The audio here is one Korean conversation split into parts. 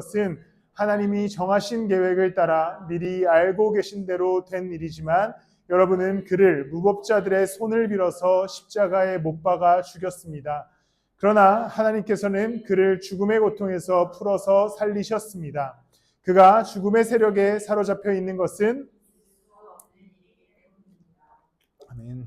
것은 하나님이 정하신 계획을 따라 미리 알고 계신 대로 된 일이지만 여러분은 그를 무법자들의 손을 빌어서 십자가에 못 박아 죽였습니다. 그러나 하나님께서는 그를 죽음의 고통에서 풀어서 살리셨습니다. 그가 죽음의 세력에 사로잡혀 있는 것은 아멘.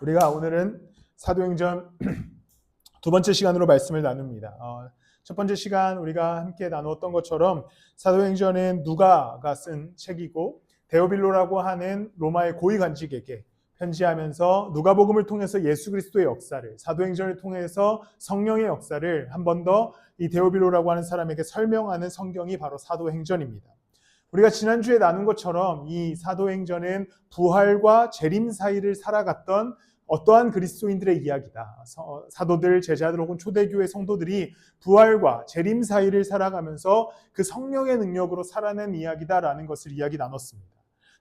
우리가 오늘은 사도행전 두 번째 시간으로 말씀을 나눕니다. 어, 첫 번째 시간 우리가 함께 나누었던 것처럼 사도행전은 누가가 쓴 책이고 데오빌로라고 하는 로마의 고위 관직에게 편지하면서 누가복음을 통해서 예수 그리스도의 역사를 사도행전을 통해서 성령의 역사를 한 번 더 이 데오빌로라고 하는 사람에게 설명하는 성경이 바로 사도행전입니다. 우리가 지난주에 나눈 것처럼 이 사도행전은 부활과 재림 사이를 살아갔던 어떠한 그리스도인들의 이야기다. 사도들, 제자들 혹은 초대교회 성도들이 부활과 재림 사이를 살아가면서 그 성령의 능력으로 살아낸 이야기다라는 것을 이야기 나눴습니다.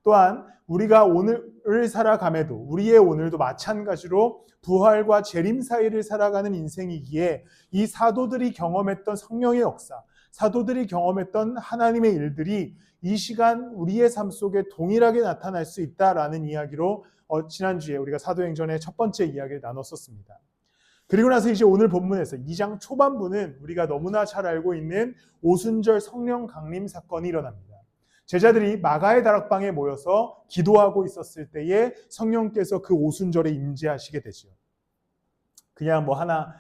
또한 우리가 오늘을 살아감에도 우리의 오늘도 마찬가지로 부활과 재림 사이를 살아가는 인생이기에 이 사도들이 경험했던 성령의 역사, 사도들이 경험했던 하나님의 일들이 이 시간 우리의 삶 속에 동일하게 나타날 수 있다라는 이야기로 어, 지난주에 우리가 사도행전의 첫 번째 이야기를 나눴었습니다. 그리고 나서 이제 오늘 본문에서 2장 초반부는 우리가 너무나 잘 알고 있는 오순절 성령 강림 사건이 일어납니다. 제자들이 마가의 다락방에 모여서 기도하고 있었을 때에 성령께서 그 오순절에 임재하시게 되죠. 그냥 뭐 하나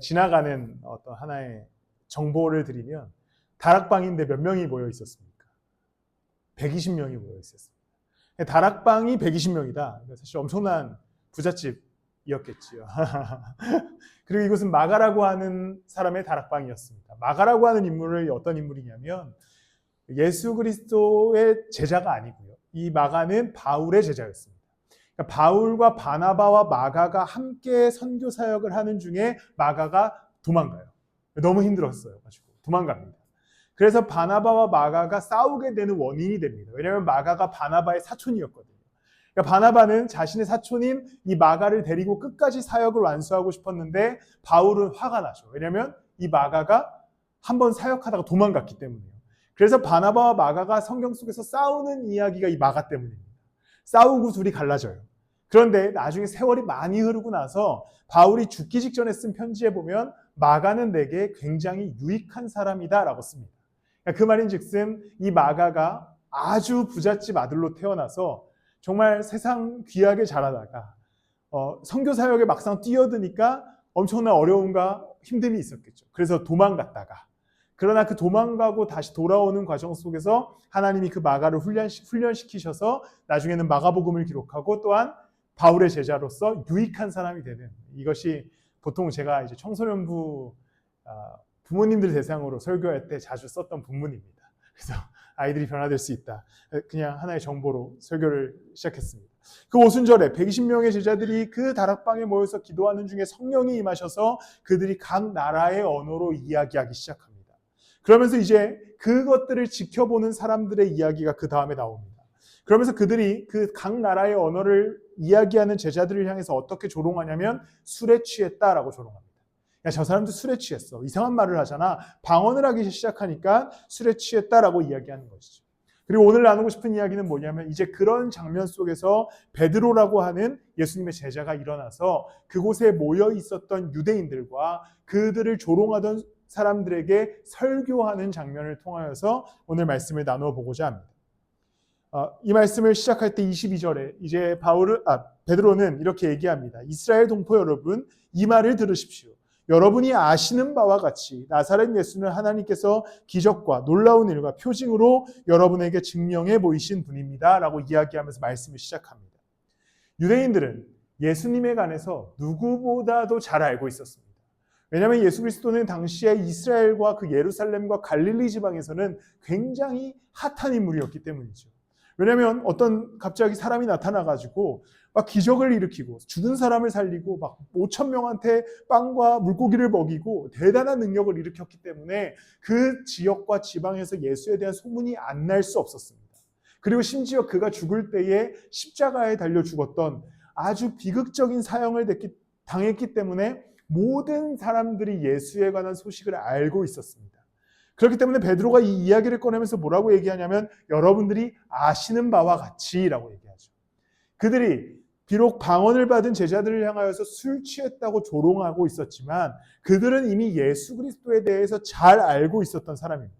지나가는 어떤 하나의 정보를 드리면 다락방인데 몇 명이 모여 있었습니까? 120명이 모여 있었습니다. 다락방이 120명이다. 사실 엄청난 부잣집이었겠지요. 그리고 이것은 마가라고 하는 사람의 다락방이었습니다. 마가라고 하는 인물을 어떤 인물이냐면 예수 그리스도의 제자가 아니고요. 이 마가는 바울의 제자였습니다. 그러니까 바울과 바나바와 마가가 함께 선교 사역을 하는 중에 마가가 도망가요. 너무 힘들었어요. 도망갑니다. 그래서 바나바와 마가가 싸우게 되는 원인이 됩니다. 왜냐하면 마가가 바나바의 사촌이었거든요. 그러니까 바나바는 자신의 사촌인 이 마가를 데리고 끝까지 사역을 완수하고 싶었는데 바울은 화가 나죠. 왜냐하면 이 마가가 한 번 사역하다가 도망갔기 때문이에요. 그래서 바나바와 마가가 성경 속에서 싸우는 이야기가 이 마가 때문입니다. 싸우고 둘이 갈라져요. 그런데 나중에 세월이 많이 흐르고 나서 바울이 죽기 직전에 쓴 편지에 보면 마가는 내게 굉장히 유익한 사람이다 라고 씁니다. 그러니까 그 말인즉슨 이 마가가 아주 부잣집 아들로 태어나서 정말 세상 귀하게 자라다가 어, 선교 사역에 막상 뛰어드니까 엄청난 어려움과 힘듦이 있었겠죠. 그래서 도망갔다가 그러나 그 도망가고 다시 돌아오는 과정 속에서 하나님이 그 마가를 훈련시키셔서 나중에는 마가복음을 기록하고 또한 바울의 제자로서 유익한 사람이 되는 이것이 보통 제가 이제 청소년부 아, 부모님들 대상으로 설교할 때 자주 썼던 본문입니다. 그래서 아이들이 변화될 수 있다. 그냥 하나의 정보로 설교를 시작했습니다. 그 오순절에 120명의 제자들이 그 다락방에 모여서 기도하는 중에 성령이 임하셔서 그들이 각 나라의 언어로 이야기하기 시작합니다. 그러면서 이제 그것들을 지켜보는 사람들의 이야기가 그 다음에 나옵니다. 그러면서 그들이 그 각 나라의 언어를 이야기하는 제자들을 향해서 어떻게 조롱하냐면 술에 취했다라고 조롱합니다. 야, 저 사람도 술에 취했어. 이상한 말을 하잖아. 방언을 하기 시작하니까 술에 취했다라고 이야기하는 것이죠. 그리고 오늘 나누고 싶은 이야기는 뭐냐면 이제 그런 장면 속에서 베드로라고 하는 예수님의 제자가 일어나서 그곳에 모여 있었던 유대인들과 그들을 조롱하던 사람들에게 설교하는 장면을 통하여서 오늘 말씀을 나누어 보고자 합니다. 어, 이 말씀을 시작할 때 22절에 이제 바울은 아 베드로는 이렇게 얘기합니다. 이스라엘 동포 여러분 이 말을 들으십시오. 여러분이 아시는 바와 같이 나사렛 예수는 하나님께서 기적과 놀라운 일과 표징으로 여러분에게 증명해 보이신 분입니다 라고 이야기하면서 말씀을 시작합니다. 유대인들은 예수님에 관해서 누구보다도 잘 알고 있었습니다. 왜냐하면 예수 그리스도는 당시에 이스라엘과 그 예루살렘과 갈릴리 지방에서는 굉장히 핫한 인물이었기 때문이죠. 왜냐하면 어떤 갑자기 사람이 나타나가지고 막 기적을 일으키고 죽은 사람을 살리고 막 5천 명한테 빵과 물고기를 먹이고 대단한 능력을 일으켰기 때문에 그 지역과 지방에서 예수에 대한 소문이 안 날 수 없었습니다. 그리고 심지어 그가 죽을 때에 십자가에 달려 죽었던 아주 비극적인 사형을 당했기 때문에 모든 사람들이 예수에 관한 소식을 알고 있었습니다. 그렇기 때문에 베드로가 이 이야기를 꺼내면서 뭐라고 얘기하냐면 여러분들이 아시는 바와 같이라고 얘기하죠. 그들이 비록 방언을 받은 제자들을 향하여서 술 취했다고 조롱하고 있었지만 그들은 이미 예수 그리스도에 대해서 잘 알고 있었던 사람입니다.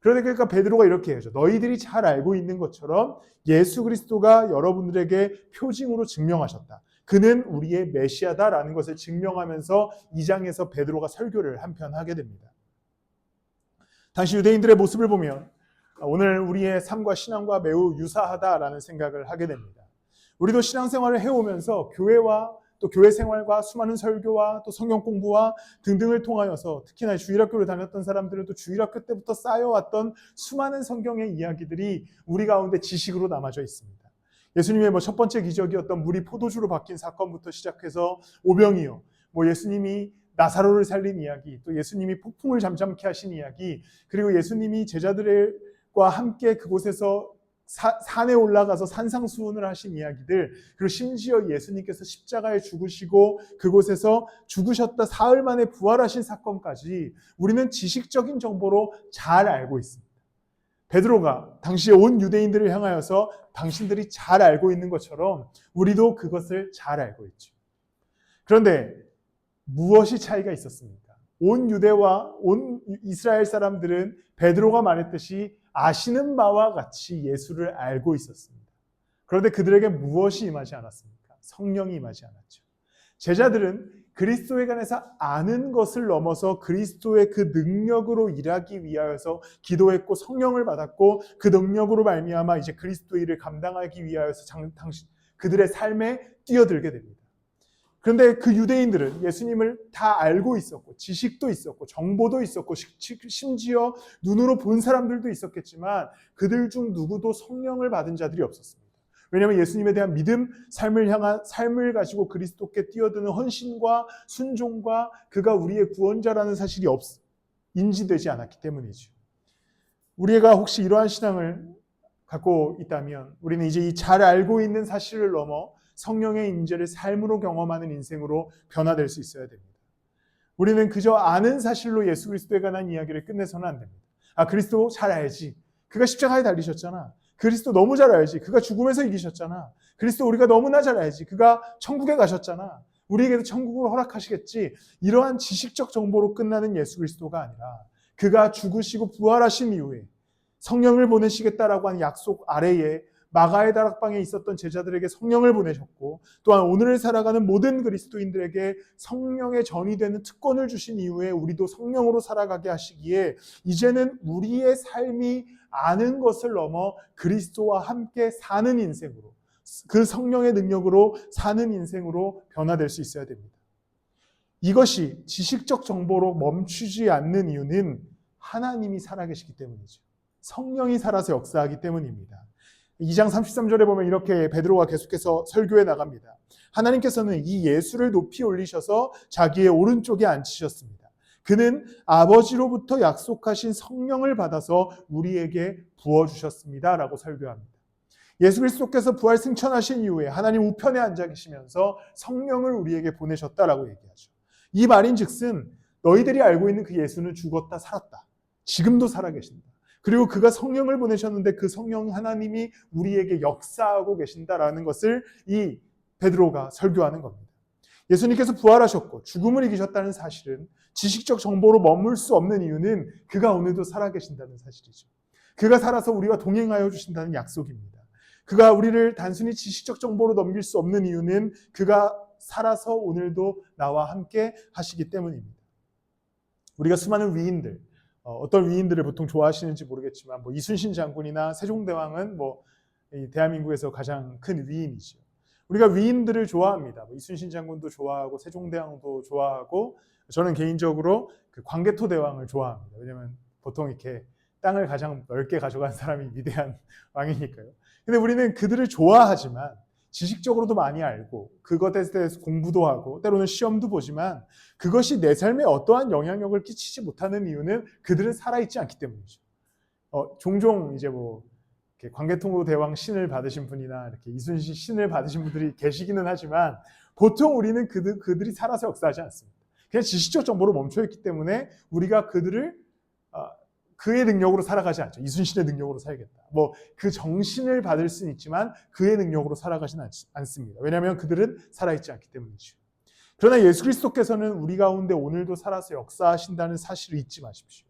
그러니까 베드로가 이렇게 해야죠. 너희들이 잘 알고 있는 것처럼 예수 그리스도가 여러분들에게 표징으로 증명하셨다. 그는 우리의 메시아다라는 것을 증명하면서 이 장에서 베드로가 설교를 한편 하게 됩니다. 당시 유대인들의 모습을 보면 오늘 우리의 삶과 신앙과 매우 유사하다라는 생각을 하게 됩니다. 우리도 신앙생활을 해오면서 교회와 또 교회 생활과 수많은 설교와 또 성경 공부와 등등을 통하여서 특히나 주일학교를 다녔던 사람들은 또 주일학교 때부터 쌓여왔던 수많은 성경의 이야기들이 우리 가운데 지식으로 남아져 있습니다. 예수님의 뭐 첫 번째 기적이었던 물이 포도주로 바뀐 사건부터 시작해서 오병이요, 뭐 예수님이 나사로를 살린 이야기, 또 예수님이 폭풍을 잠잠케 하신 이야기, 그리고 예수님이 제자들과 함께 그곳에서 사, 산에 올라가서 산상수훈을 하신 이야기들, 그리고 심지어 예수님께서 십자가에 죽으시고 그곳에서 죽으셨다 사흘 만에 부활하신 사건까지 우리는 지식적인 정보로 잘 알고 있습니다. 베드로가 당시에 온 유대인들을 향하여서 당신들이 잘 알고 있는 것처럼 우리도 그것을 잘 알고 있죠. 그런데 무엇이 차이가 있었습니까? 온 유대와 온 이스라엘 사람들은 베드로가 말했듯이 아시는 바와 같이 예수를 알고 있었습니다. 그런데 그들에게 무엇이 임하지 않았습니까? 성령이 임하지 않았죠. 제자들은 그리스도에 관해서 아는 것을 넘어서 그리스도의 그 능력으로 일하기 위하여서 기도했고 성령을 받았고 그 능력으로 말미암아 이제 그리스도의 일을 감당하기 위하여서 장, 당신 그들의 삶에 뛰어들게 됩니다. 그런데 그 유대인들은 예수님을 다 알고 있었고 지식도 있었고 정보도 있었고 심지어 눈으로 본 사람들도 있었겠지만 그들 중 누구도 성령을 받은 자들이 없었습니다. 왜냐하면 예수님에 대한 믿음, 삶을 향한 삶을 가지고 그리스도께 뛰어드는 헌신과 순종과 그가 우리의 구원자라는 사실이 없 인지되지 않았기 때문이죠. 우리가 혹시 이러한 신앙을 갖고 있다면 우리는 이제 이 잘 알고 있는 사실을 넘어 성령의 임재를 삶으로 경험하는 인생으로 변화될 수 있어야 됩니다. 우리는 그저 아는 사실로 예수 그리스도에 관한 이야기를 끝내서는 안 됩니다. 아, 그리스도 잘 알지. 그가 십자가에 달리셨잖아. 그리스도 너무 잘 알지. 그가 죽음에서 이기셨잖아. 그리스도 우리가 너무나 잘 알지. 그가 천국에 가셨잖아. 우리에게도 천국을 허락하시겠지. 이러한 지식적 정보로 끝나는 예수 그리스도가 아니라 그가 죽으시고 부활하신 이후에 성령을 보내시겠다라고 한 약속 아래에 마가의 다락방에 있었던 제자들에게 성령을 보내셨고 또한 오늘을 살아가는 모든 그리스도인들에게 성령의 전이 되는 특권을 주신 이후에 우리도 성령으로 살아가게 하시기에 이제는 우리의 삶이 아는 것을 넘어 그리스도와 함께 사는 인생으로 그 성령의 능력으로 사는 인생으로 변화될 수 있어야 됩니다. 이것이 지식적 정보로 멈추지 않는 이유는 하나님이 살아계시기 때문이죠. 성령이 살아서 역사하기 때문입니다. 2장 33절에 보면 이렇게 베드로가 계속해서 설교해 나갑니다. 하나님께서는 이 예수를 높이 올리셔서 자기의 오른쪽에 앉히셨습니다. 그는 아버지로부터 약속하신 성령을 받아서 우리에게 부어 주셨습니다. 라고 설교합니다. 예수 그리스도께서 부활 승천하신 이후에 하나님 우편에 앉아 계시면서 성령을 우리에게 보내셨다라고 얘기하죠. 이 말인 즉슨 너희들이 알고 있는 그 예수는 죽었다 살았다. 지금도 살아 계신다. 그리고 그가 성령을 보내셨는데 그 성령 하나님이 우리에게 역사하고 계신다라는 것을 이 베드로가 설교하는 겁니다. 예수님께서 부활하셨고 죽음을 이기셨다는 사실은 지식적 정보로 머물 수 없는 이유는 그가 오늘도 살아계신다는 사실이죠. 그가 살아서 우리와 동행하여 주신다는 약속입니다. 그가 우리를 단순히 지식적 정보로 넘길 수 없는 이유는 그가 살아서 오늘도 나와 함께 하시기 때문입니다. 우리가 수많은 위인들, 어, 어떤 위인들을 보통 좋아하시는지 모르겠지만 뭐 이순신 장군이나 세종대왕은 뭐 대한민국에서 가장 큰 위인이죠. 우리가 위인들을 좋아합니다. 뭐 이순신 장군도 좋아하고 세종대왕도 좋아하고 저는 개인적으로 그 광개토 대왕을 좋아합니다. 왜냐하면 보통 이렇게 땅을 가장 넓게 가져간 사람이 위대한 왕이니까요. 근데 우리는 그들을 좋아하지만 지식적으로도 많이 알고 그것에 대해서 공부도 하고 때로는 시험도 보지만 그것이 내 삶에 어떠한 영향력을 끼치지 못하는 이유는 그들은 살아있지 않기 때문이죠. 어, 종종 이제 뭐 광개통로 대왕 신을 받으신 분이나 이렇게 이순신 신을 받으신 분들이 계시기는 하지만 보통 우리는 그들, 그들이 살아서 역사하지 않습니다. 그냥 지식적 정보로 멈춰 있기 때문에 우리가 그들을 어, 그의 능력으로 살아가지 않죠. 이순신의 능력으로 살겠다. 뭐 그 정신을 받을 수는 있지만 그의 능력으로 살아가지는 않, 않습니다. 왜냐하면 그들은 살아있지 않기 때문이죠. 그러나 예수 그리스도께서는 우리 가운데 오늘도 살아서 역사하신다는 사실을 잊지 마십시오.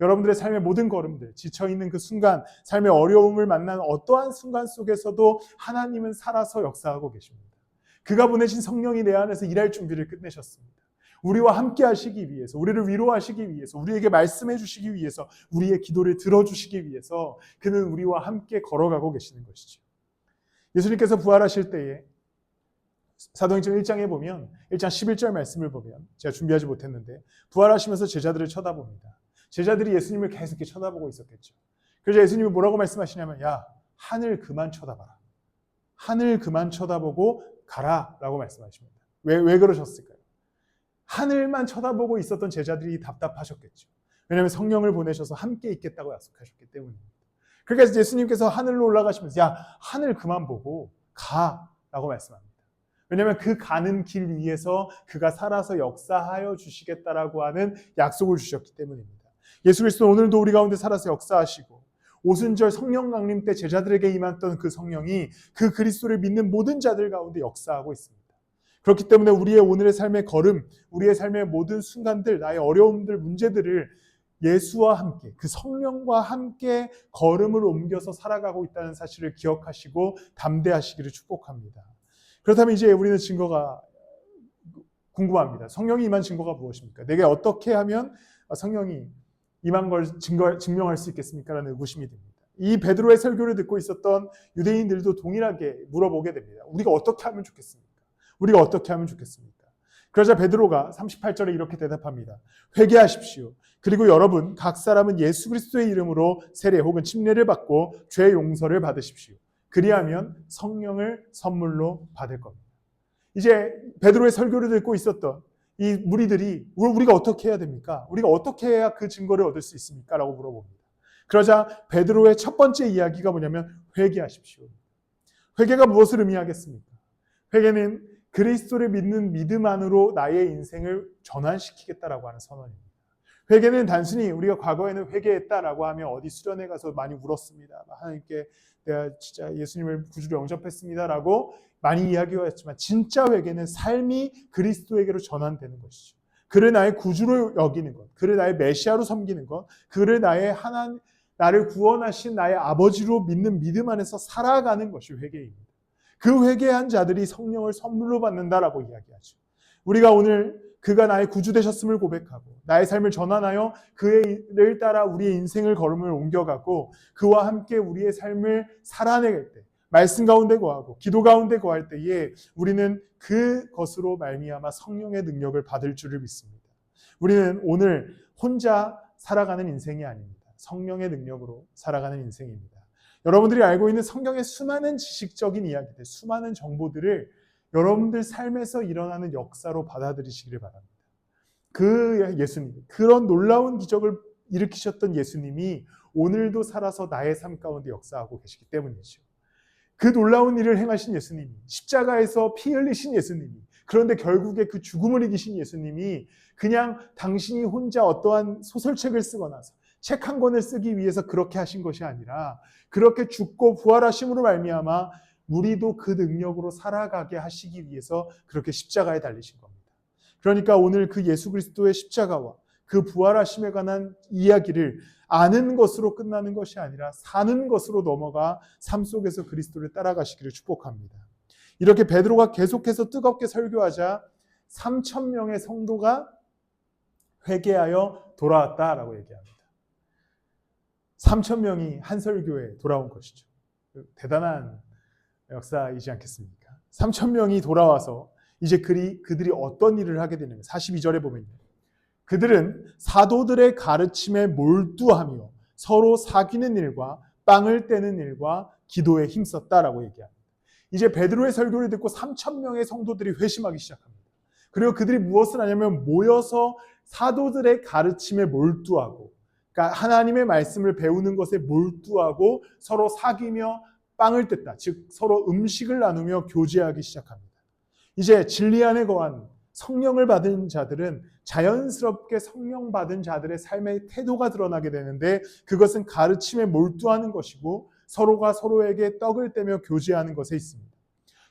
여러분들의 삶의 모든 걸음들, 지쳐있는 그 순간, 삶의 어려움을 만난 어떠한 순간 속에서도 하나님은 살아서 역사하고 계십니다. 그가 보내신 성령이 내 안에서 일할 준비를 끝내셨습니다. 우리와 함께 하시기 위해서, 우리를 위로하시기 위해서, 우리에게 말씀해 주시기 위해서, 우리의 기도를 들어주시기 위해서 그는 우리와 함께 걸어가고 계시는 것이죠. 예수님께서 부활하실 때에 사도행전 1장에 보면 1장 11절 말씀을 보면 제가 준비하지 못했는데 부활하시면서 제자들을 쳐다봅니다. 제자들이 예수님을 계속 쳐다보고 있었겠죠. 그래서 예수님이 뭐라고 말씀하시냐면 야 하늘 그만 쳐다봐라. 하늘 그만 쳐다보고 가라라고 말씀하십니다. 왜, 왜 그러셨을까요? 하늘만 쳐다보고 있었던 제자들이 답답하셨겠죠. 왜냐하면 성령을 보내셔서 함께 있겠다고 약속하셨기 때문입니다. 그러니까 예수님께서 하늘로 올라가시면서 야 하늘 그만 보고 가라고 말씀합니다. 왜냐하면 그 가는 길 위에서 그가 살아서 역사하여 주시겠다라고 하는 약속을 주셨기 때문입니다. 예수 그리스도 오늘도 우리 가운데 살아서 역사하시고 오순절 성령 강림 때 제자들에게 임했던 그 성령이 그 그리스도를 믿는 모든 자들 가운데 역사하고 있습니다. 그렇기 때문에 우리의 오늘의 삶의 걸음, 우리의 삶의 모든 순간들, 나의 어려움들, 문제들을 예수와 함께, 그 성령과 함께 걸음을 옮겨서 살아가고 있다는 사실을 기억하시고 담대하시기를 축복합니다. 그렇다면 이제 우리는 증거가 궁금합니다. 성령이 임한 증거가 무엇입니까? 내게 어떻게 하면 성령이 임한 걸 증거, 증명할 수 있겠습니까? 라는 의구심이 듭니다. 이 베드로의 설교를 듣고 있었던 유대인들도 동일하게 물어보게 됩니다. 우리가 어떻게 하면 좋겠습니까? 우리가 어떻게 하면 좋겠습니까? 그러자 베드로가 38절에 이렇게 대답합니다. 회개하십시오. 그리고 여러분 각 사람은 예수 그리스도의 이름으로 세례 혹은 침례를 받고 죄 용서를 받으십시오. 그리하면 성령을 선물로 받을 겁니다. 이제 베드로의 설교를 듣고 있었던 이 무리들이 우리가 어떻게 해야 됩니까? 우리가 어떻게 해야 그 증거를 얻을 수 있습니까? 라고 물어봅니다. 그러자 베드로의 첫 번째 이야기가 뭐냐면 회개하십시오. 회개가 무엇을 의미하겠습니까? 회개는 그리스도를 믿는 믿음 안으로 나의 인생을 전환시키겠다라고 하는 선언입니다. 회개는 단순히 우리가 과거에는 회개했다라고 하면 어디 수련회 가서 많이 울었습니다. 하나님께 내가 진짜 예수님을 구주로 영접했습니다라고 많이 이야기했지만 진짜 회개는 삶이 그리스도에게로 전환되는 것이죠. 그를 나의 구주로 여기는 것, 그를 나의 메시아로 섬기는 것, 그를 나의 하나 나를 구원하신 나의 아버지로 믿는 믿음 안에서 살아가는 것이 회개입니다. 그 회개한 자들이 성령을 선물로 받는다라고 이야기하죠. 우리가 오늘 그가 나의 구주 되셨음을 고백하고 나의 삶을 전환하여 그를 따라 우리의 인생을 걸음을 옮겨가고 그와 함께 우리의 삶을 살아내길 때 말씀 가운데 거하고 기도 가운데 거할 때에 우리는 그것으로 말미암아 성령의 능력을 받을 줄을 믿습니다. 우리는 오늘 혼자 살아가는 인생이 아닙니다. 성령의 능력으로 살아가는 인생입니다. 여러분들이 알고 있는 성경의 수많은 지식적인 이야기들, 수많은 정보들을 여러분들 삶에서 일어나는 역사로 받아들이시기를 바랍니다. 그 예수님, 그런 놀라운 기적을 일으키셨던 예수님이 오늘도 살아서 나의 삶 가운데 역사하고 계시기 때문이죠. 그 놀라운 일을 행하신 예수님이, 십자가에서 피 흘리신 예수님이, 그런데 결국에 그 죽음을 이기신 예수님이 그냥 당신이 혼자 어떠한 소설책을 쓰거나 책 한 권을 쓰기 위해서 그렇게 하신 것이 아니라 그렇게 죽고 부활하심으로 말미암아 우리도 그 능력으로 살아가게 하시기 위해서 그렇게 십자가에 달리신 겁니다. 그러니까 오늘 그 예수 그리스도의 십자가와 그 부활하심에 관한 이야기를 아는 것으로 끝나는 것이 아니라 사는 것으로 넘어가 삶 속에서 그리스도를 따라가시기를 축복합니다. 이렇게 베드로가 계속해서 뜨겁게 설교하자 3천 명의 성도가 회개하여 돌아왔다라고 얘기합니다. 3천 명이 한 설교에 돌아온 것이죠. 대단한 역사이지 않겠습니까? 3천 명이 돌아와서 이제 그리, 그들이 어떤 일을 하게 되냐면 42절에 보면요. 그들은 사도들의 가르침에 몰두하며 서로 사귀는 일과 빵을 떼는 일과 기도에 힘썼다라고 얘기합니다. 이제 베드로의 설교를 듣고 3천 명의 성도들이 회심하기 시작합니다. 그리고 그들이 무엇을 하냐면 모여서 사도들의 가르침에 몰두하고 그러니까 하나님의 말씀을 배우는 것에 몰두하고 서로 사귀며 빵을 뜯다. 즉 서로 음식을 나누며 교제하기 시작합니다. 이제 진리 안에 거한 성령을 받은 자들은 자연스럽게 성령 받은 자들의 삶의 태도가 드러나게 되는데 그것은 가르침에 몰두하는 것이고 서로가 서로에게 떡을 떼며 교제하는 것에 있습니다.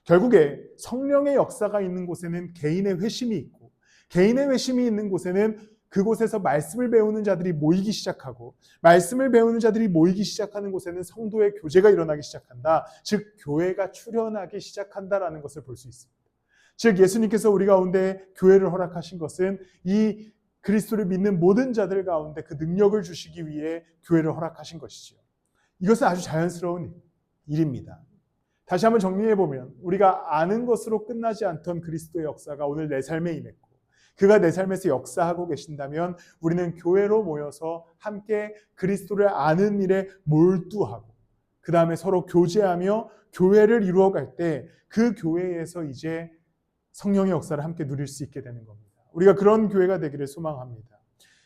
결국에 성령의 역사가 있는 곳에는 개인의 회심이 있고 개인의 회심이 있는 곳에는 그곳에서 말씀을 배우는 자들이 모이기 시작하고 말씀을 배우는 자들이 모이기 시작하는 곳에는 성도의 교제가 일어나기 시작한다. 즉 교회가 출현하기 시작한다라는 것을 볼 수 있습니다. 즉 예수님께서 우리 가운데 교회를 허락하신 것은 이 그리스도를 믿는 모든 자들 가운데 그 능력을 주시기 위해 교회를 허락하신 것이지요. 이것은 아주 자연스러운 일입니다. 다시 한번 정리해 보면 우리가 아는 것으로 끝나지 않던 그리스도의 역사가 오늘 내 삶에 임했고 그가 내 삶에서 역사하고 계신다면 우리는 교회로 모여서 함께 그리스도를 아는 일에 몰두하고 그 다음에 서로 교제하며 교회를 이루어갈 때 그 교회에서 이제 성령의 역사를 함께 누릴 수 있게 되는 겁니다. 우리가 그런 교회가 되기를 소망합니다.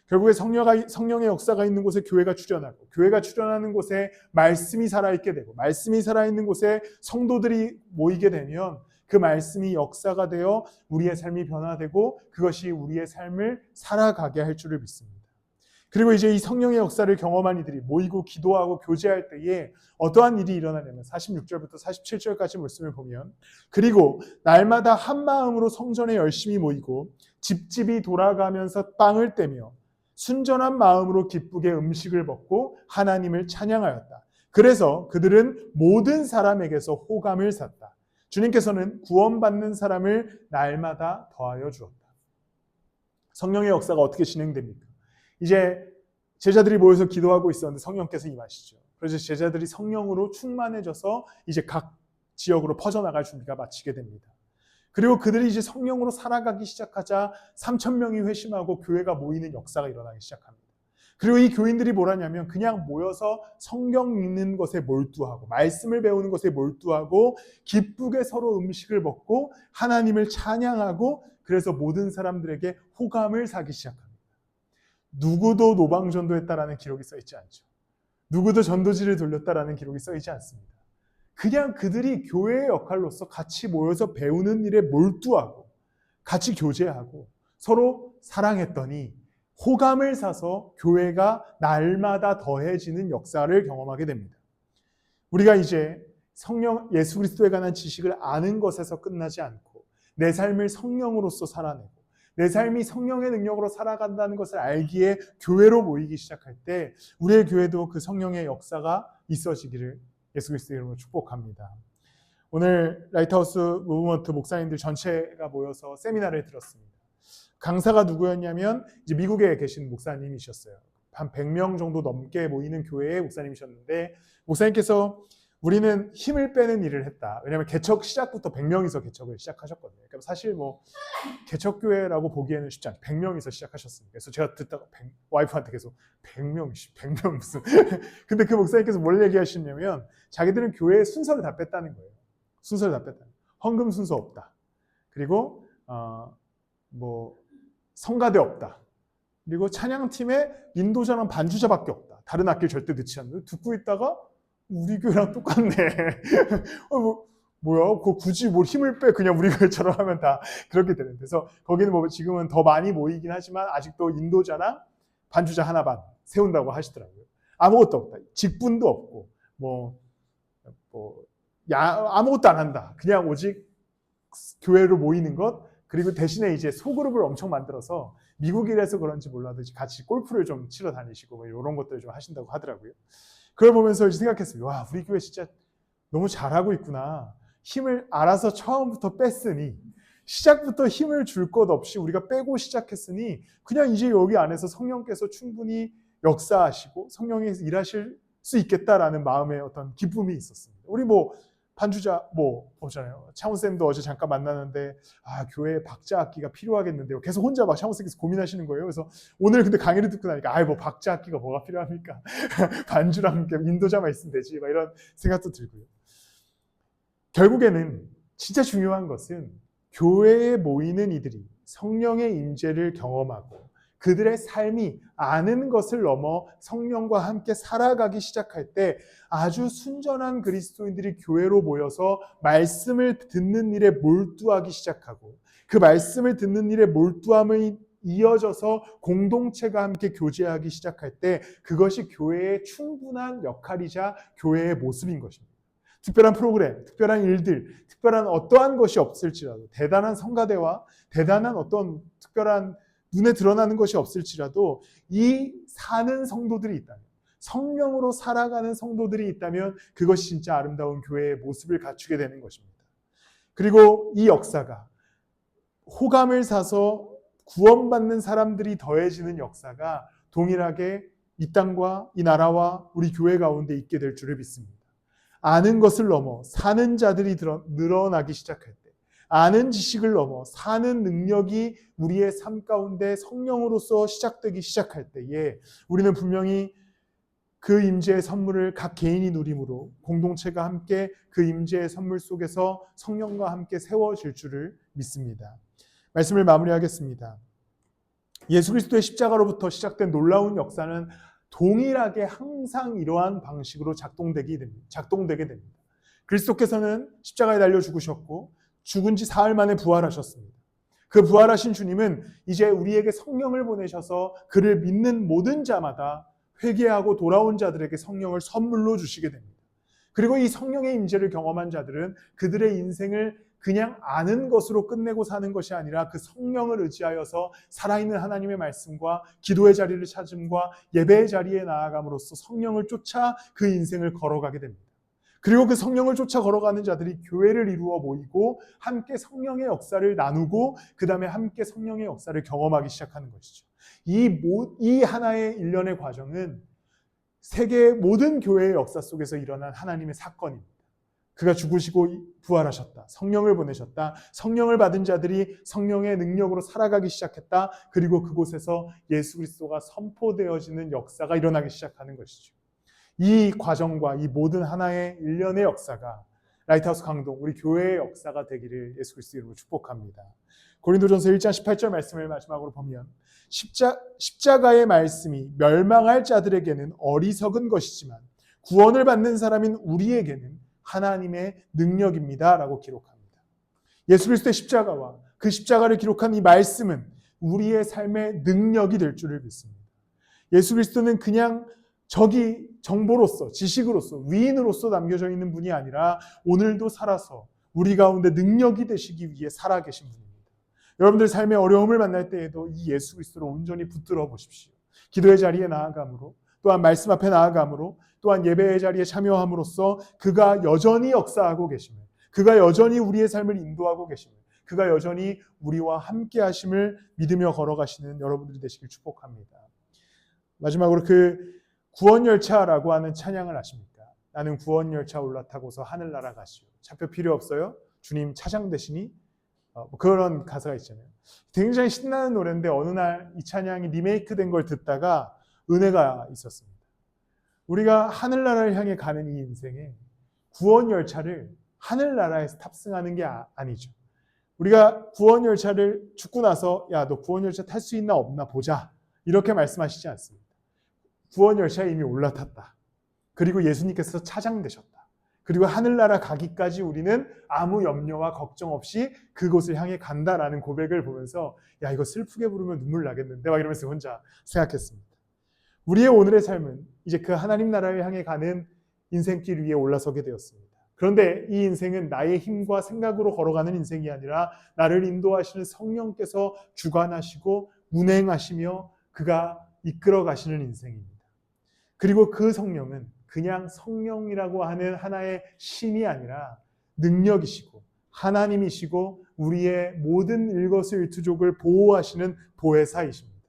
결국에 성령의 역사가 있는 곳에 교회가 출현하고 교회가 출현하는 곳에 말씀이 살아있게 되고 말씀이 살아있는 곳에 성도들이 모이게 되면 그 말씀이 역사가 되어 우리의 삶이 변화되고 그것이 우리의 삶을 살아가게 할 줄을 믿습니다. 그리고 이제 이 성령의 역사를 경험한 이들이 모이고 기도하고 교제할 때에 어떠한 일이 일어나냐면 46절부터 47절까지 말씀을 보면 그리고 날마다 한 마음으로 성전에 열심히 모이고 집집이 돌아가면서 빵을 떼며 순전한 마음으로 기쁘게 음식을 먹고 하나님을 찬양하였다. 그래서 그들은 모든 사람에게서 호감을 샀다. 주님께서는 구원받는 사람을 날마다 더하여 주었다. 성령의 역사가 어떻게 진행됩니까? 이제 제자들이 모여서 기도하고 있었는데 성령께서 임하시죠. 그래서 제자들이 성령으로 충만해져서 이제 각 지역으로 퍼져나갈 준비가 마치게 됩니다. 그리고 그들이 이제 성령으로 살아가기 시작하자 3천 명이 회심하고 교회가 모이는 역사가 일어나기 시작합니다. 그리고 이 교인들이 뭐라냐면 그냥 모여서 성경 읽는 것에 몰두하고 말씀을 배우는 것에 몰두하고 기쁘게 서로 음식을 먹고 하나님을 찬양하고 그래서 모든 사람들에게 호감을 사기 시작합니다. 누구도 노방전도했다라는 기록이 써 있지 않죠. 누구도 전도지를 돌렸다라는 기록이 써 있지 않습니다. 그냥 그들이 교회의 역할로서 같이 모여서 배우는 일에 몰두하고 같이 교제하고 서로 사랑했더니 호감을 사서 교회가 날마다 더해지는 역사를 경험하게 됩니다. 우리가 이제 성령 예수 그리스도에 관한 지식을 아는 것에서 끝나지 않고 내 삶을 성령으로서 살아내고 내 삶이 성령의 능력으로 살아간다는 것을 알기에 교회로 모이기 시작할 때 우리의 교회도 그 성령의 역사가 있어지기를 예수 그리스도의 이름으로 축복합니다. 오늘 라이트하우스 무브먼트 목사님들 전체가 모여서 세미나를 들었습니다. 강사가 누구였냐면 이제 미국에 계신 목사님이셨어요. 한 100명 정도 넘게 모이는 교회의 목사님이셨는데 목사님께서 우리는 힘을 빼는 일을 했다. 왜냐하면 개척 시작부터 100명이서 개척을 시작하셨거든요. 그러니까 사실 뭐 개척교회라고 보기에는 쉽지 않죠. 100명이서 시작하셨습니다. 그래서 제가 듣다가 100, 와이프한테 계속 100명, 100명 무슨. 근데 그 목사님께서 뭘 얘기하시냐면 자기들은 교회의 순서를 다 뺐다는 거예요. 순서를 다 뺐다. 헌금 순서 없다. 그리고 어, 뭐 성가대 없다. 그리고 찬양팀에 인도자랑 반주자밖에 없다. 다른 악기를 절대 넣지 않는. 듣고 있다가 우리 교회랑 똑같네. 어, 뭐, 뭐야? 그 굳이 뭘 힘을 빼 그냥 우리 교회처럼 하면 다 그렇게 되는. 그래서 거기는 뭐 지금은 더 많이 모이긴 하지만 아직도 인도자랑 반주자 하나 반 세운다고 하시더라고요. 아무것도 없다. 직분도 없고 뭐, 뭐 야, 아무것도 안 한다. 그냥 오직 교회로 모이는 것 그리고 대신에 이제 소그룹을 엄청 만들어서 미국이라서 그런지 몰라도 같이 골프를 좀 치러 다니시고 뭐 이런 것들을 좀 하신다고 하더라고요. 그걸 보면서 생각했어요. 와, 우리 교회 진짜 너무 잘하고 있구나. 힘을 알아서 처음부터 뺐으니 시작부터 힘을 줄 것 없이 우리가 빼고 시작했으니 그냥 이제 여기 안에서 성령께서 충분히 역사하시고 성령에서 일하실 수 있겠다라는 마음의 어떤 기쁨이 있었습니다. 우리 뭐 반주자 뭐 보잖아요. 차훈 쌤도 어제 잠깐 만났는데 아 교회에 박자 악기가 필요하겠는데요. 계속 혼자 막 차훈 쌤께서 고민하시는 거예요. 그래서 오늘 근데 강의를 듣고 나니까 아뭐 박자 악기가 뭐가 필요합니까? 반주랑 인도자만 있으면 되지. 막 이런 생각도 들고요. 결국에는 진짜 중요한 것은 교회에 모이는 이들이 성령의 임재를 경험하고 그들의 삶이 아는 것을 넘어 성령과 함께 살아가기 시작할 때 아주 순전한 그리스도인들이 교회로 모여서 말씀을 듣는 일에 몰두하기 시작하고 그 말씀을 듣는 일에 몰두함을 이어져서 공동체가 함께 교제하기 시작할 때 그것이 교회의 충분한 역할이자 교회의 모습인 것입니다. 특별한 프로그램, 특별한 일들, 특별한 어떠한 것이 없을지라도 대단한 성가대와 대단한 어떤 특별한 눈에 드러나는 것이 없을지라도 이 사는 성도들이 있다면 성령으로 살아가는 성도들이 있다면 그것이 진짜 아름다운 교회의 모습을 갖추게 되는 것입니다. 그리고 이 역사가 호감을 사서 구원받는 사람들이 더해지는 역사가 동일하게 이 땅과 이 나라와 우리 교회 가운데 있게 될 줄을 믿습니다. 아는 것을 넘어 사는 자들이 늘어나기 시작할 때, 아는 지식을 넘어 사는 능력이 우리의 삶 가운데 성령으로서 시작되기 시작할 때에 우리는 분명히 그 임재의 선물을 각 개인이 누림으로 공동체가 함께 그 임재의 선물 속에서 성령과 함께 세워질 줄을 믿습니다. 말씀을 마무리하겠습니다. 예수 그리스도의 십자가로부터 시작된 놀라운 역사는 동일하게 항상 이러한 방식으로 작동되게 됩니다. 그리스도께서는 십자가에 달려 죽으셨고 죽은 지 사흘 만에 부활하셨습니다. 그 부활하신 주님은 이제 우리에게 성령을 보내셔서 그를 믿는 모든 자마다 회개하고 돌아온 자들에게 성령을 선물로 주시게 됩니다. 그리고 이 성령의 임재를 경험한 자들은 그들의 인생을 그냥 아는 것으로 끝내고 사는 것이 아니라 그 성령을 의지하여서 살아있는 하나님의 말씀과 기도의 자리를 찾음과 예배의 자리에 나아감으로써 성령을 쫓아 그 인생을 걸어가게 됩니다. 그리고 그 성령을 쫓아 걸어가는 자들이 교회를 이루어 모이고 함께 성령의 역사를 나누고 그 다음에 함께 성령의 역사를 경험하기 시작하는 것이죠. 이, 모, 이 하나의 일련의 과정은 세계 모든 교회의 역사 속에서 일어난 하나님의 사건입니다. 그가 죽으시고 부활하셨다. 성령을 보내셨다. 성령을 받은 자들이 성령의 능력으로 살아가기 시작했다. 그리고 그곳에서 예수 그리스도가 선포되어지는 역사가 일어나기 시작하는 것이죠. 이 과정과 이 모든 하나의 일련의 역사가 라이트하우스 강동 우리 교회의 역사가 되기를 예수 그리스도 이름으로 축복합니다. 고린도전서 1장 18절 말씀을 마지막으로 보면 십자, 십자가의 말씀이 멸망할 자들에게는 어리석은 것이지만 구원을 받는 사람인 우리에게는 하나님의 능력입니다라고 기록합니다. 예수 그리스도의 십자가와 그 십자가를 기록한 이 말씀은 우리의 삶의 능력이 될 줄을 믿습니다. 예수 그리스도는 그냥 저기 정보로서 지식으로서 위인으로서 남겨져 있는 분이 아니라 오늘도 살아서 우리 가운데 능력이 되시기 위해 살아계신 분입니다. 여러분들 삶의 어려움을 만날 때에도 이 예수 그리스도로 온전히 붙들어 보십시오. 기도의 자리에 나아감으로 또한 말씀 앞에 나아감으로 또한 예배의 자리에 참여함으로써 그가 여전히 역사하고 계심을 그가 여전히 우리의 삶을 인도하고 계심을 그가 여전히 우리와 함께 하심을 믿으며 걸어가시는 여러분들이 되시길 축복합니다. 마지막으로 그 구원 열차라고 하는 찬양을 아십니까? 나는 구원 열차 올라타고서 하늘 날아가시오. 차표 필요 없어요. 주님 차장 되시니 어, 뭐 그런 가사가 있잖아요. 굉장히 신나는 노래인데 어느 날 이 찬양이 리메이크 된 걸 듣다가 은혜가 있었습니다. 우리가 하늘나라를 향해 가는 이 인생에 구원 열차를 하늘나라에서 탑승하는 게 아, 니죠 우리가 구원 열차를 죽고 나서 야 너 구원 열차 탈 수 있나 없나 보자 이렇게 말씀하시지 않습니다. 구원 열차에 이미 올라탔다. 그리고 예수님께서 차장되셨다. 그리고 하늘나라 가기까지 우리는 아무 염려와 걱정 없이 그곳을 향해 간다라는 고백을 보면서 야 이거 슬프게 부르면 눈물 나겠는데 막 이러면서 혼자 생각했습니다. 우리의 오늘의 삶은 이제 그 하나님 나라를 향해 가는 인생길 위에 올라서게 되었습니다. 그런데 이 인생은 나의 힘과 생각으로 걸어가는 인생이 아니라 나를 인도하시는 성령께서 주관하시고 운행하시며 그가 이끌어 가시는 인생입니다. 그리고 그 성령은 그냥 성령이라고 하는 하나의 신이 아니라 능력이시고 하나님이시고 우리의 모든 일거수일투족을 보호하시는 보혜사이십니다.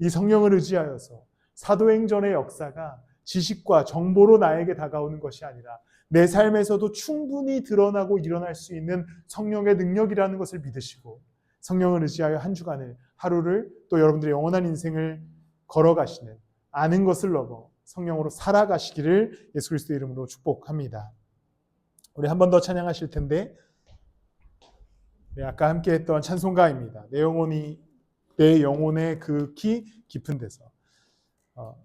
이 성령을 의지하여서 사도행전의 역사가 지식과 정보로 나에게 다가오는 것이 아니라 내 삶에서도 충분히 드러나고 일어날 수 있는 성령의 능력이라는 것을 믿으시고 성령을 의지하여 한 주간을 하루를 또 여러분들의 영원한 인생을 걸어가시는 아는 것을 넘어 성령으로 살아가시기를 예수 그리스도 이름으로 축복합니다. 우리 한 번 더 찬양하실 텐데 네, 아까 함께 했던 찬송가입니다. 내 영혼이 내 영혼의 극히 그 깊은 데서 어,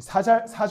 사자 사